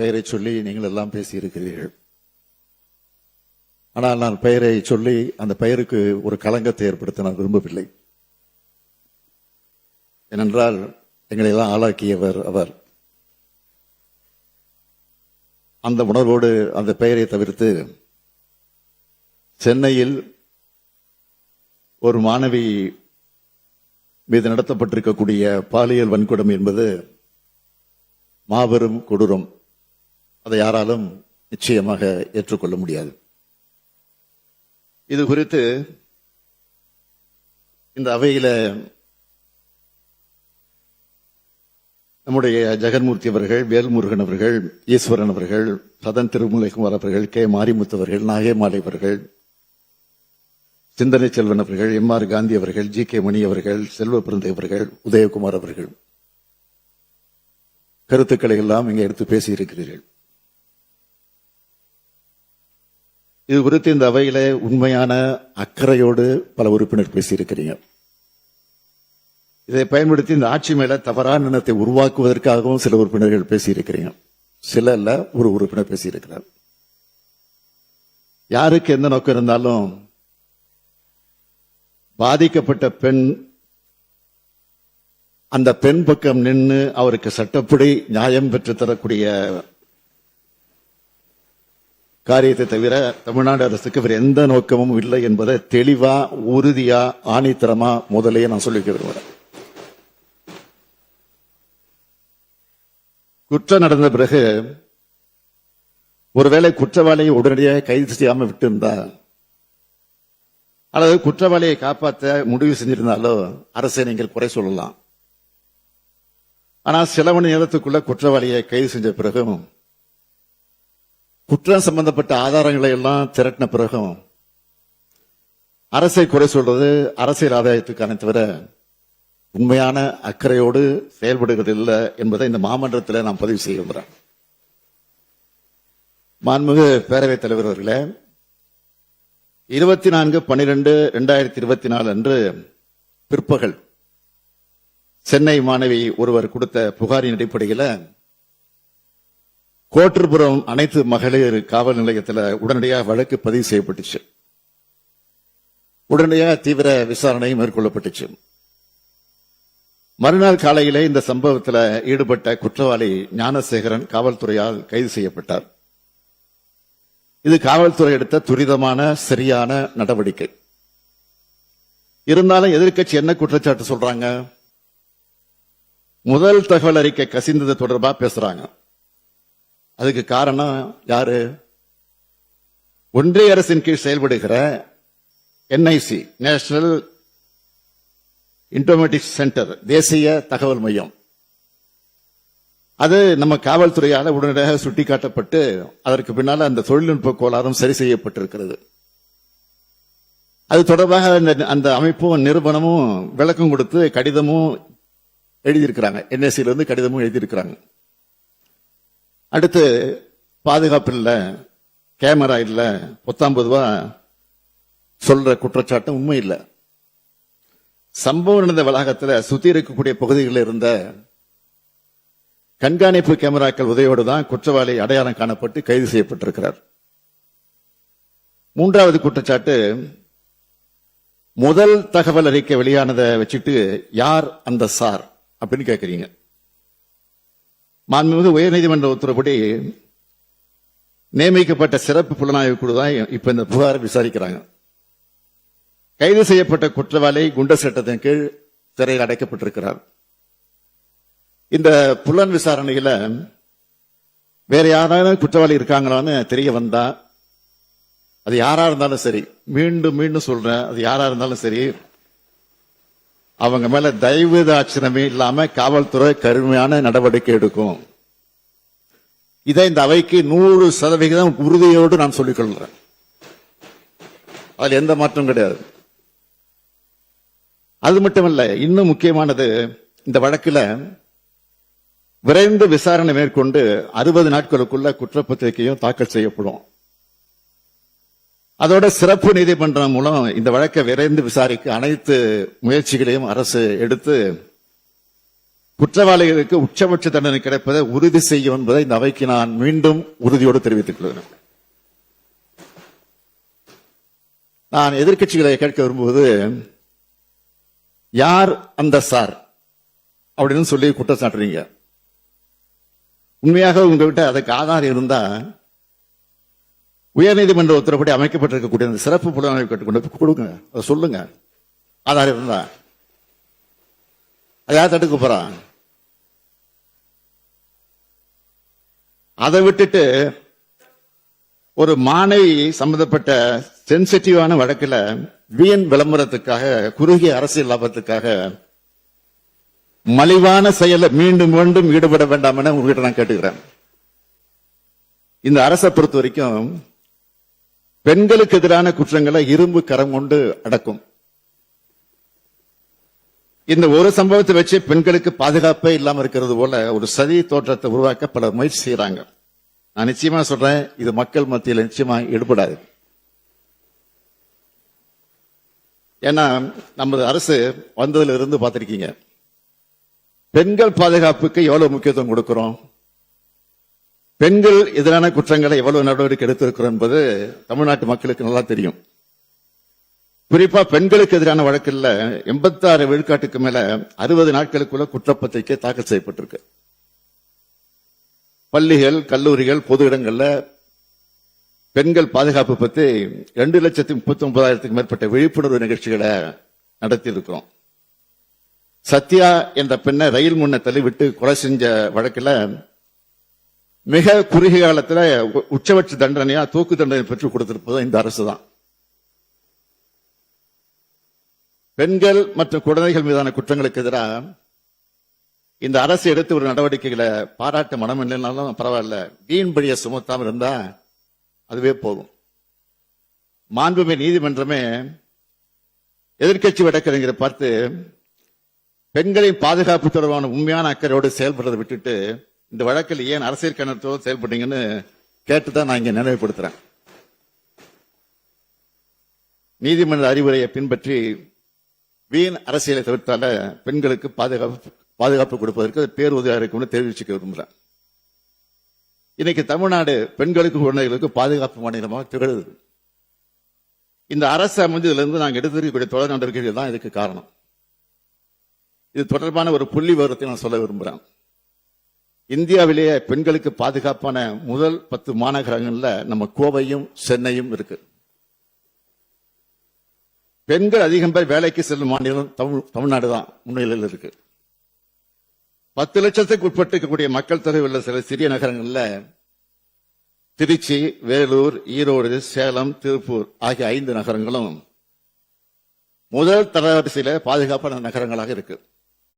பெயரை சொல்லி நீங்கள் எல்லாம் பேசியிருக்கிறீர்கள். ஆனால் நான் பெயரை சொல்லி அந்த பெயருக்கு ஒரு களங்கத்தை ஏற்படுத்த நான் விரும்பவில்லை. ஏனென்றால் எங்களை எல்லாம் ஆளாக்கியவர் அவர். அந்த உணர்வோடு அந்த பெயரை தவிர்த்து சென்னையில் ஒரு மாணவி மீது நடத்தப்பட்டிருக்கக்கூடிய பாலியல் வன்கொடுமை என்பது மாபெரும் கொடூரம். அதை யாராலும் நிச்சயமாக ஏற்றுக்கொள்ள முடியாது. இது குறித்து இந்த அவையில நம்முடைய ஜெகன்மூர்த்தி அவர்கள் வேல்முருகன் அவர்கள் ஈஸ்வரன் அவர்கள் சதன் திருமலைக்குமார் அவர்கள் கே. மாரிமுத்து அவர்கள் நாகேமாலை அவர்கள் சிந்தனை செல்வன் அவர்கள் எம். ஆர். காந்தி அவர்கள் ஜி. கே. மணி அவர்கள் செல்வ பிறந்தை அவர்கள் உதயகுமார் அவர்கள். கருத்துக்களை எல்லாம் இங்கே எடுத்து பேசியிருக்கிறீர்கள். இது குறித்து இந்த அவையில உண்மையான அக்கறையோடு பல உறுப்பினர் பேசியிருக்கிறீங்க. இதை பயன்படுத்தி இந்த ஆட்சி மேல தவறான எண்ணத்தை உருவாக்குவதற்காகவும் சில உறுப்பினர்கள் பேசியிருக்கிறீங்க. சில இல்ல ஒரு உறுப்பினர் பேசியிருக்கிறார். யாருக்கு எந்த நோக்கம் இருந்தாலும் பாதிக்கப்பட்ட பெண் அந்த பெண் பக்கம் நின்று அவருக்கு சட்டப்படி நியாயம் பெற்று தரக்கூடிய காரியத்தை தவிர தமிழ்நாடு அரசுக்கு வேறு எந்த நோக்கமும் இல்லை என்பதை தெளிவா உறுதியா ஆணித்தரமா முதலே நான் சொல்லிக்க விரும்புகிறேன். குற்றம் நடந்த பிறகு ஒருவேளை குற்றவாளியை உடனடியாக கைது செய்யாம விட்டிருந்தா அல்லது குற்றவாளியை காப்பாற்ற முடிவு செஞ்சிருந்தாலோ அரசை நீங்கள் குறை சொல்லலாம். ஆனா சில மணி நேரத்துக்குள்ள குற்றவாளியை கைது செஞ்ச பிறகும் குற்றம் சம்பந்தப்பட்ட ஆதாரங்களை எல்லாம் திரட்டின பிறகும் அரசை குறை சொல்றது அரசியல் ஆதாயத்துக்கான தவிர உண்மையான அக்கறையோடு செயல்படுகிறது இல்லை என்பதை இந்த மாமன்றத்தில் நான் பதிவு செய்ய விரும்புகிறேன் மாண்புமிகு பேரவைத் தலைவர் அவர்களே இருபத்தி நான்கு பன்னிரெண்டு இரண்டாயிரத்தி இருபத்தி நாலு அன்று பிற்பகல் சென்னை மாணவி ஒருவர் கொடுத்த புகாரின் அடிப்படையில் கோட்டர்புரம் அனைத்து மகளிர் காவல் நிலையத்தில் உடனடியாக வழக்கு பதிவு செய்யப்பட்டுச்சு. உடனடியாக தீவிர விசாரணை மேற்கொள்ளப்பட்டுச்சு. மறுநாள் காலையிலே இந்த சம்பவத்தில் ஈடுபட்ட குற்றவாளி ஞானசேகரன் காவல்துறையால் கைது செய்யப்பட்டார். இது காவல்துறை எடுத்த துரிதமான சரியான நடவடிக்கை. இருந்தாலும் எதிர்க்கட்சி என்ன குற்றச்சாட்டு சொல்றாங்க? முதல் தகவல் அறிக்கை கசிந்தது தொடர்பாக பேசுறாங்க. அதுக்கு காரணம் யாரு? ஒன்றிய அரசின் கீழ் செயல்படுகிற என்ஐசி நேஷனல் இன்டோமேட்டிக் சென்டர் தேசிய தகவல் மையம். அது நம்ம காவல்துறையால் உடனடியாக சுட்டிக்காட்டப்பட்டு அதற்கு பின்னால் அந்த தொழில்நுட்ப கோளாறும் சரி செய்யப்பட்டிருக்கிறது. அது தொடர்பாக அந்த- அந்த அமைப்பும் நிறுவனமும் விளக்கம் கொடுத்து கடிதமும் எழுதியிருக்கிறாங்க. NSC கடிதமும் எழுதியிருக்கிறாங்க. அடுத்து பாதுகாப்பு இல்லை கேமரா இல்லை பத்தொன்பது சொல்ற குற்றச்சாட்டு உண்மை இல்லை. சம்பவம் நடந்த வளாகத்தில் சுத்தி இருக்கக்கூடிய பகுதிகளில் இருந்த கண்காணிப்பு கேமராக்கள் உதவியோடு தான் குற்றவாளி அடையாளம் காணப்பட்டு கைது செய்யப்பட்டிருக்கிறார். மூன்றாவது குற்றச்சாட்டு முதல் தகவல் அறிக்கை வெளியானதை வச்சுட்டு யார் அந்த சார் அப்படின்னு கேட்குறீங்க மாண்புமிகு உயர்நீதிமன்ற உத்தரவுப்படி நியமிக்கப்பட்ட சிறப்பு புலனாய்வு குழு தான் இப்ப இந்த புகாரை விசாரிக்கிறாங்க. கைது செய்யப்பட்ட குற்றவாளி குண்டர் சட்டத்தின் கீழ் சிறையில் அடைக்கப்பட்டிருக்கிறார். இந்த புலன் விசாரணையில வேற யாராவது குற்றவாளி இருக்காங்களான்னு தெரிய வந்தா அது யாரா இருந்தாலும் சரி மீண்டும் மீண்டும் சொல்றேன் அது யாரா இருந்தாலும் சரி அவங்க மேல தயவு தாட்சணமே இல்லாம காவல்துறை கருமையான நடவடிக்கை எடுக்கும். இதை இந்த அவைக்கு நூறு சதவிகிதம் உறுதியோடு நான் சொல்லிக் கொள்கிறேன். அதுல எந்த மாற்றம் கிடையாது. அது மட்டுமல்ல இன்னும் முக்கியமானது இந்த வழக்கில் விரைந்து விசாரணை மேற்கொண்டு அறுபது நாட்களுக்குள்ள குற்றப்பத்திரிகையும் தாக்கல் செய்யப்படும். அதோட சிறப்பு நீதிமன்றம் மூலம் இந்த வழக்கை விரைந்து விசாரிக்க அனைத்து முயற்சிகளையும் அரசு எடுத்து குற்றவாளிகளுக்கு உச்சபட்ச தண்டனை கிடைப்பதை உறுதி செய்யும் என்பதை இந்த அவைக்கு நான் மீண்டும் உறுதியோடு தெரிவித்துக் கொள்கிறேன். நான் எதிர்க்கட்சிகளை கேட்க விரும்புவது யார் அந்த சார்? அப்படின்னு சொல்லி குற்றம் சாட்டுறீங்க உண்மையாக உங்ககிட்ட அதுக்கு ஆதாரம் இருந்தா உயர்நீதிமன்ற உத்தரப்படி அமைக்கப்பட்டிருக்கக்கூடிய அந்த சிறப்பு புலனாய்வு கட்டுக்கொண்டு கொடுங்க. அதை சொல்லுங்க. ஆதாரம் இருந்தா. அதை யார் தட்டுக்கு போறான் அதை விட்டுட்டு ஒரு மாணவி சம்பந்தப்பட்ட சென்சிட்டிவான வழக்குல வீண் விளம்பரத்துக்காக குறுகிய அரசியல் லாபத்துக்காக மலிவான செயலை மீண்டும் மீண்டும் ஈடுபட வேண்டாம் என உங்ககிட்ட நான் கேட்டுக்கிறேன். இந்த அரசை பொறுத்த வரைக்கும் பெண்களுக்கு எதிரான குற்றங்களை இரும்பு கரம் கொண்டு அடக்கும். இந்த ஒரு சம்பவத்தை வச்சு பெண்களுக்கு பாதுகாப்பே இல்லாம இருக்கிறது போல ஒரு சதி தோற்றத்தை உருவாக்க பலர் முயற்சி செய்யறாங்க நான் நிச்சயமா சொல்றேன் இது மக்கள் மத்தியில் நிச்சயமா ஈடுபடாது. ஏன்னா நமது அரசு வந்ததுல இருந்து பார்த்திருக்கீங்க. பெண்கள் பாதுகாப்புக்கு எவ்வளவு முக்கியத்துவம் கொடுக்கிறோம்? பெண்கள் எதிரான குற்றங்களை எவ்வளவு நடவடிக்கை எடுத்திருக்கிறோம் என்பது தமிழ்நாட்டு மக்களுக்கு நல்லா தெரியும். குறிப்பா பெண்களுக்கு எதிரான வழக்கில் எண்பத்தாறு விழுக்காட்டுக்கு மேல அறுபது நாட்களுக்குள்ள குற்றப்பத்திரிகை தாக்கல் செய்யப்பட்டிருக்கு. பள்ளிகள் கல்லூரிகள் பொது இடங்கள்ல பெண்கள் பாதுகாப்பு பத்தி ரெண்டு லட்சத்தி முப்பத்தி ஒன்பதாயிரத்துக்கு மேற்பட்ட விழிப்புணர்வு நிகழ்ச்சிகளை நடத்தியிருக்கிறோம். சத்யா என்ற பெண்ணை ரயில் முன்ன தள்ளிவிட்டு கொலை செஞ்ச வழக்குல மிக குறுகிய காலத்துல உச்சபட்ச தண்டனையா தூக்கு தண்டனை பெற்றுக் கொடுத்திருப்பது இந்த அரசு தான் பெண்கள் மற்றும் குழந்தைகள் மீதான குற்றங்களுக்கு எதிராக இந்த அரசு எடுத்து ஒரு நடவடிக்கைகளை பாராட்ட மனம் இல்லைனாலும் பரவாயில்ல. வீண் பழிய சுமத்தாம இருந்தா அதுவே போதும். மாண்புமை நீதிமன்றமே எதிர்க்கட்சி வழக்கறிஞரை பார்த்து பெண்களின் பாதுகாப்பு தொடர்பான உண்மையான அக்கறையோடு செயல்படுறதை விட்டுட்டு இந்த வழக்கில் ஏன் அரசியல் கணத்தோடு செயல்பட்டீங்கன்னு கேட்டுதான் நான் இங்க நினைவுபடுத்துறேன். நீதிமன்ற அறிவுரையை பின்பற்றி வீண் அரசியலை தவிர்த்தால பெண்களுக்கு பாதுகாப்பு பாதுகாப்பு கொடுப்பதற்கு அது பேருதவியா இருக்கும்னு தெரிவிச்சுக்க விரும்புகிறேன். இன்னைக்கு தமிழ்நாடு பெண்களுக்கு குழந்தைகளுக்கு பாதுகாப்பு மாநிலமாக திகழுது. இந்த அரசு அமைஞ்சதுல இருந்து நாங்கள் எடுத்திருக்கக்கூடிய தொடர் நடவடிக்கைகள் தான் இதுக்கு காரணம். இது தொடர்பான ஒரு புள்ளி விவரத்தை நான் சொல்ல விரும்புகிறேன். இந்தியாவிலேயே பெண்களுக்கு பாதுகாப்பான முதல் பத்து மாநகரங்களில் நம்ம கோவையும் சென்னையும் இருக்கு. பெண்கள் அதிகம் பேர் வேலைக்கு செல்லும் மாநிலம் தமிழ் தமிழ்நாடு தான் முன்னிலையில் இருக்கு. பத்து லட்சத்துக்கு உட்பட்டு இருக்கக்கூடிய மக்கள் தொகை உள்ள சில சிறிய நகரங்களில் திருச்சி வேலூர் ஈரோடு சேலம் திருப்பூர் ஆகிய ஐந்து நகரங்களும் முதல் தரவரிசையில் பாதுகாப்பான நகரங்களாக இருக்கு.